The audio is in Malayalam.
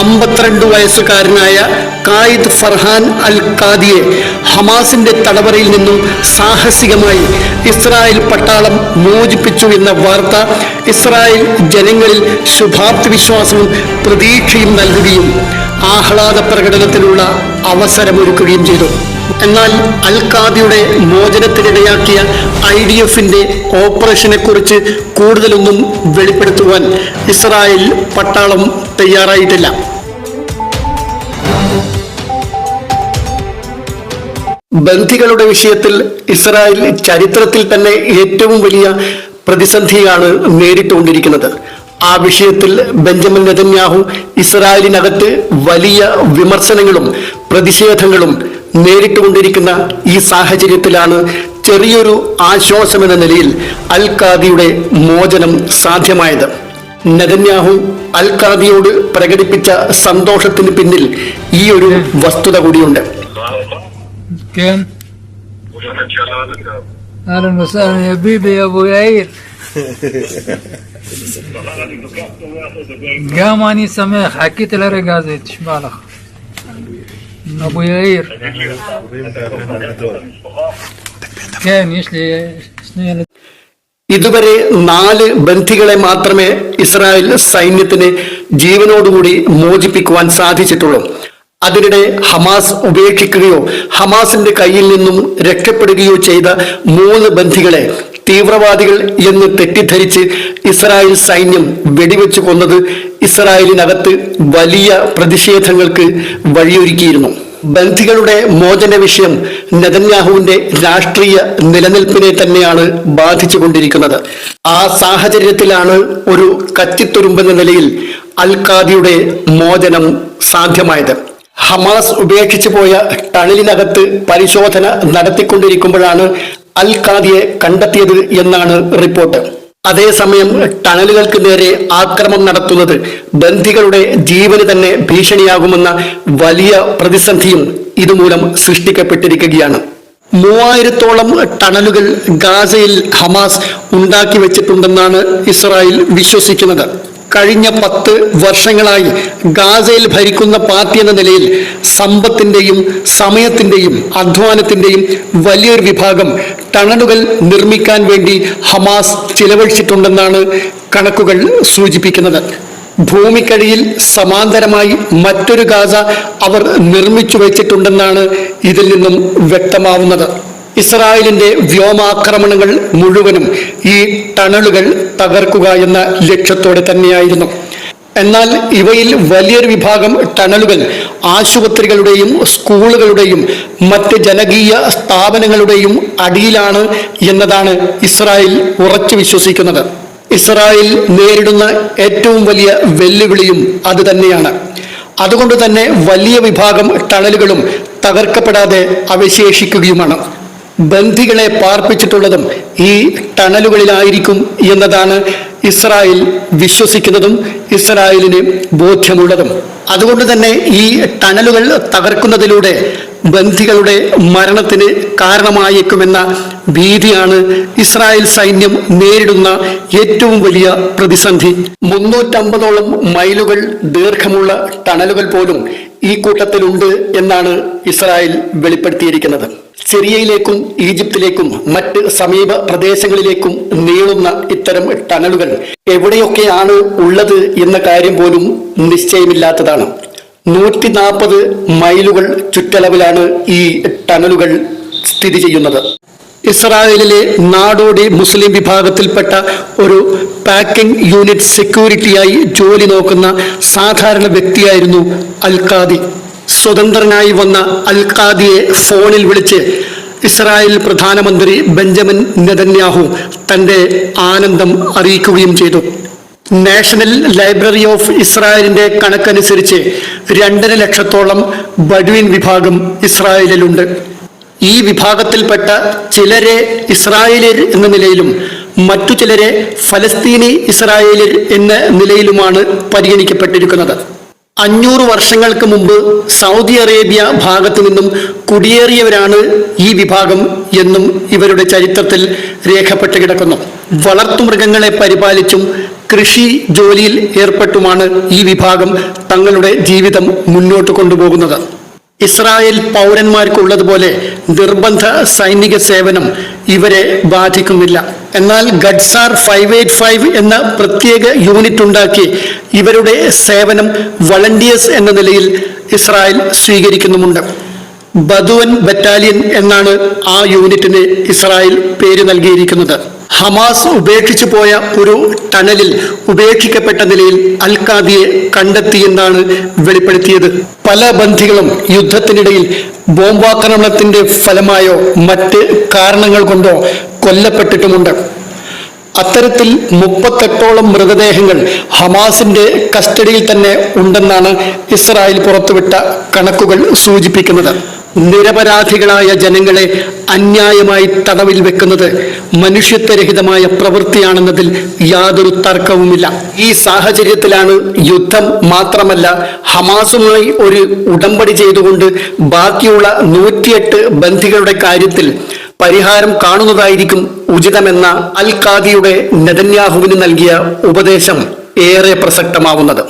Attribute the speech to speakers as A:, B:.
A: അമ്പത്തിരണ്ട് വയസ്സുകാരനായ കായിദ് ഫർഹാൻ അൽ ഖാദിയെ ഹമാസിന്റെ തടവറയിൽ നിന്നും സാഹസികമായി ഇസ്രായേൽ പട്ടാളം മോചിപ്പിച്ചു എന്ന വാർത്ത ഇസ്രായേൽ ജനങ്ങളിൽ ശുഭാപ്തി വിശ്വാസവും പ്രതീക്ഷയും നൽകുകയും ആഹ്ലാദ പ്രകടനത്തിനുള്ള അവസരമൊരുക്കുകയും ചെയ്തു. എന്നാൽ അൽ ഖാദിയുടെ മോചനത്തിനിടയാക്കിയ ഐ ഡി എഫിന്റെ ഓപ്പറേഷനെ കുറിച്ച് കൂടുതലൊന്നും വെളിപ്പെടുത്തുവാൻ ഇസ്രായേൽ പട്ടാളം തയ്യാറായിട്ടില്ല. ബന്ധികളുടെ വിഷയത്തിൽ ഇസ്രായേൽ ചരിത്രത്തിൽ തന്നെ ഏറ്റവും വലിയ പ്രതിസന്ധിയാണ് നേരിട്ടുകൊണ്ടിരിക്കുന്നത്. ആ വിഷയത്തിൽ ബെഞ്ചമിൻ നെതന്യാഹു ഇസ്രായേലിനകത്ത് വലിയ വിമർശനങ്ങളും പ്രതിഷേധങ്ങളും നേരിട്ടുകൊണ്ടിരിക്കുന്ന ഈ സാഹചര്യത്തിലാണ് ചെറിയൊരു ആശ്വാസമെന്ന നിലയിൽ അൽ ഖാദിയുടെ മോചനം സാധ്യമായത്. നെതന്യാഹു അൽ ഖാദിയോട് പ്രകടിപ്പിച്ച സന്തോഷത്തിന് പിന്നിൽ ഈ ഒരു വസ്തുത കൂടിയുണ്ട്.
B: כן, אהלן וסהלן, יא ביבי, יא אבו יאיר. גם אני שמח, חיכיתי לרגע הזה, תשמע לך. אבו יאיר. כן, יש לי שני ילדים.
A: ഇതുവരെ നാല് ബന്ധികളെ മാത്രമേ ഇസ്രായേൽ സൈന്യത്തിന് ജീവനോടുകൂടി മോചിപ്പിക്കുവാൻ സാധിച്ചിട്ടുള്ളൂ അതിനിടെ ഹമാസ് ഉപേക്ഷിക്കുകയോ ഹമാസിന്റെ കയ്യിൽ നിന്നും രക്ഷപ്പെടുകയോ ചെയ്ത മൂന്ന് ബന്ധികളെ തീവ്രവാദികൾ എന്ന് തെറ്റിദ്ധരിച്ച് ഇസ്രായേൽ സൈന്യം വെടിവെച്ച് കൊന്നത് ഇസ്രായേലിനകത്ത് വലിയ പ്രതിഷേധങ്ങൾക്ക് വഴിയൊരുക്കിയിരുന്നു. ബന്ധികളുടെ മോചന വിഷയം നെതന്യാഹുവിന്റെ രാഷ്ട്രീയ നിലനിൽപ്പിനെ തന്നെയാണ് ബാധിച്ചുകൊണ്ടിരിക്കുന്നത്. ആ സാഹചര്യത്തിലാണ് ഒരു കത്തിത്തുരുമ്പെന്ന നിലയിൽ അൽ ഖാദിയുടെ മോചനം സാധ്യമായത്. ഹമാസ് ഉപേക്ഷിച്ചു പോയ ടണലിനകത്ത് പരിശോധന നടത്തിക്കൊണ്ടിരിക്കുമ്പോഴാണ് അൽ ഖാദിയെ കണ്ടെത്തിയത് എന്നാണ് റിപ്പോർട്ട്. അതേസമയം ടണലുകൾക്ക് നേരെ ആക്രമണം നടത്തുന്നത് ബന്ധികളുടെ ജീവന് തന്നെ ഭീഷണിയാകുമെന്ന വലിയ പ്രതിസന്ധിയും ഇതുമൂലം സൃഷ്ടിക്കപ്പെട്ടിരിക്കുകയാണ്. മൂവായിരത്തോളം ടണലുകൾ ഗാസയിൽ ഹമാസ് ഉണ്ടാക്കി വെച്ചിട്ടുണ്ടെന്നാണ് ഇസ്രായേൽ വിശ്വസിക്കുന്നത്. കഴിഞ്ഞ പത്ത് വർഷങ്ങളായി ഗാസയിൽ ഭരിക്കുന്ന പാർട്ടി എന്ന നിലയിൽ സമ്പത്തിന്റെയും സമയത്തിന്റെയും അധ്വാനത്തിന്റെയും വലിയൊരു വിഭാഗം ടണലുകൾ നിർമ്മിക്കാൻ വേണ്ടി ഹമാസ് ചിലവഴിച്ചിട്ടുണ്ടെന്നാണ് കണക്കുകൾ സൂചിപ്പിക്കുന്നത്. ഭൂമിക്കടിയിൽ സമാന്തരമായി മറ്റൊരു ഗാസ അവർ നിർമ്മിച്ചു വെച്ചിട്ടുണ്ടെന്നാണ് ഇതിൽ നിന്നും വ്യക്തമാവുന്നത്. ഇസ്രായേലിന്റെ വ്യോമാക്രമണങ്ങൾ മുഴുവനും ഈ ടണലുകൾ തകർക്കുക എന്ന ലക്ഷ്യത്തോടെ തന്നെയായിരുന്നു. എന്നാൽ ഇവയിൽ വലിയൊരു വിഭാഗം ടണലുകൾ ആശുപത്രികളുടെയും സ്കൂളുകളുടെയും മറ്റ് ജനകീയ സ്ഥാപനങ്ങളുടെയും അടിയിലാണ് എന്നതാണ് ഇസ്രായേൽ ഉറച്ചു വിശ്വസിക്കുന്നത്. ഇസ്രായേൽ നേരിടുന്ന ഏറ്റവും വലിയ വെല്ലുവിളിയും അത് തന്നെയാണ്. അതുകൊണ്ട് തന്നെ വലിയ വിഭാഗം ടണലുകളും തകർക്കപ്പെടാതെ അവശേഷിക്കുകയുമാണ്. ബന്ധികളെ പാർപ്പിച്ചിട്ടുള്ളതും ഈ ടണലുകളിലായിരിക്കും എന്നതാണ് ഇസ്രായേൽ വിശ്വസിക്കുന്നതും ഇസ്രായേലിന് ബോധ്യമുള്ളതും. അതുകൊണ്ട് തന്നെ ഈ ടണലുകൾ തകർക്കുന്നതിലൂടെ ബന്ധികളുടെ മരണത്തിന് കാരണമായേക്കുമെന്ന ഭീതിയാണ് ഇസ്രായേൽ സൈന്യം നേരിടുന്ന ഏറ്റവും വലിയ പ്രതിസന്ധി. മുന്നൂറ്റമ്പതോളം മൈലുകൾ ദീർഘമുള്ള ടണലുകൾ പോലും ഈ കൂട്ടത്തിലുണ്ട് എന്നാണ് ഇസ്രായേൽ വെളിപ്പെടുത്തിയിരിക്കുന്നത്. സിറിയയിലേക്കും ഈജിപ്തിലേക്കും മറ്റ് സമീപ പ്രദേശങ്ങളിലേക്കും നീളുന്ന ഇത്തരം ടണലുകൾ എവിടെയൊക്കെയാണ് ഉള്ളത് എന്ന കാര്യം പോലും നിശ്ചയമില്ലാത്തതാണ്. നൂറ്റി നാൽപ്പത് മൈലുകൾ ചുറ്റളവിലാണ് ഈ ടണലുകൾ സ്ഥിതി ചെയ്യുന്നത്. ഇസ്രായേലിലെ നാടോടി മുസ്ലിം വിഭാഗത്തിൽപ്പെട്ട ഒരു പാക്കിംഗ് യൂണിറ്റ് സെക്യൂരിറ്റിയായി ജോലി നോക്കുന്ന സാധാരണ വ്യക്തിയായിരുന്നു അൽ ഖാദി സ്വതന്ത്രനായി വന്ന അൽ ഖാദിയെ ഫോണിൽ വിളിച്ച് ഇസ്രായേൽ പ്രധാനമന്ത്രി ബെഞ്ചമിൻ നെതന്യാഹു തന്റെ ആനന്ദം അറിയിക്കുകയും ചെയ്തു. നാഷണൽ ലൈബ്രറി ഓഫ് ഇസ്രായേലിന്റെ കണക്കനുസരിച്ച് രണ്ടര ലക്ഷത്തോളം ബഡ്വിൻ വിഭാഗം ഇസ്രായേലിലുണ്ട്. ഈ വിഭാഗത്തിൽപ്പെട്ട ചിലരെ ഇസ്രായേലിയർ എന്ന നിലയിലും മറ്റു ചിലരെ ഫലസ്തീനി ഇസ്രായേലിയർ എന്ന നിലയിലുമാണ് പരിഗണിക്കപ്പെട്ടിരിക്കുന്നത്. അഞ്ഞൂറ് വർഷങ്ങൾക്ക് മുമ്പ് സൗദി അറേബ്യ ഭാഗത്തു നിന്നും കുടിയേറിയവരാണ് ഈ വിഭാഗം എന്നും ഇവരുടെ ചരിത്രത്തിൽ രേഖപ്പെട്ട് കിടക്കുന്നു. വളർത്തുമൃഗങ്ങളെ പരിപാലിച്ചും കൃഷി ജോലിയിൽ ഏർപ്പെട്ടുമാണ് ഈ വിഭാഗം തങ്ങളുടെ ജീവിതം മുന്നോട്ട് കൊണ്ടുപോകുന്നത്. ഇസ്രായേൽ പൗരന്മാർക്കുള്ളതുപോലെ നിർബന്ധ സൈനിക സേവനം ഇവരെ ബാധിക്കുന്നില്ല. എന്നാൽ ഗഡ്സാർ ഫൈവ് എയ്റ്റ് ഫൈവ് എന്ന പ്രത്യേക യൂണിറ്റ് ഉണ്ടാക്കി ഇവരുടെ സേവനം വളണ്ടിയേഴ്സ് എന്ന നിലയിൽ ഇസ്രായേൽ സ്വീകരിക്കുന്നുമുണ്ട്. ബദുവൻ ബറ്റാലിയൻ എന്നാണ് ആ യൂണിറ്റിന് ഇസ്രായേൽ പേര് നൽകിയിരിക്കുന്നത്. ഹമാസ് ഉപേക്ഷിച്ചു പോയ ഒരു ടണലിൽ ഉപേക്ഷിക്കപ്പെട്ട നിലയിൽ അൽ ഖാദിയെ കണ്ടെത്തിയെന്നാണ് വെളിപ്പെടുത്തിയത്. പല ബന്ധികളും യുദ്ധത്തിനിടയിൽ ബോംബാക്രമണത്തിന്റെ ഫലമായോ മറ്റ് കാരണങ്ങൾ കൊണ്ടോ കൊല്ലപ്പെട്ടിട്ടുമുണ്ട്. അത്തരത്തിൽ മുപ്പത്തെട്ടോളം മൃതദേഹങ്ങൾ ഹമാസിന്റെ കസ്റ്റഡിയിൽ തന്നെ ഉണ്ടെന്നാണ് ഇസ്രായേൽ പുറത്തുവിട്ട കണക്കുകൾ സൂചിപ്പിക്കുന്നത്. നിരപരാധികളായ ജനങ്ങളെ അന്യായമായി തടവിൽ വെക്കുന്നത് മനുഷ്യത്വരഹിതമായ പ്രവൃത്തിയാണെന്നതിൽ യാതൊരു തർക്കവുമില്ല. ഈ സാഹചര്യത്തിലാണ് യുദ്ധം മാത്രമല്ല ഹമാസുമായി ഒരു ഉടമ്പടി ചെയ്തുകൊണ്ട് ബാക്കിയുള്ള നൂറ്റിയെട്ട് ബന്ധികളുടെ കാര്യത്തിൽ പരിഹാരം കാണുന്നതായിരിക്കും ഉചിതമെന്ന അൽ ഖാദിയുടെ നെതന്യാഹുവിന് നൽകിയ ഉപദേശം ഏറെ പ്രസക്തമാവുന്നത്.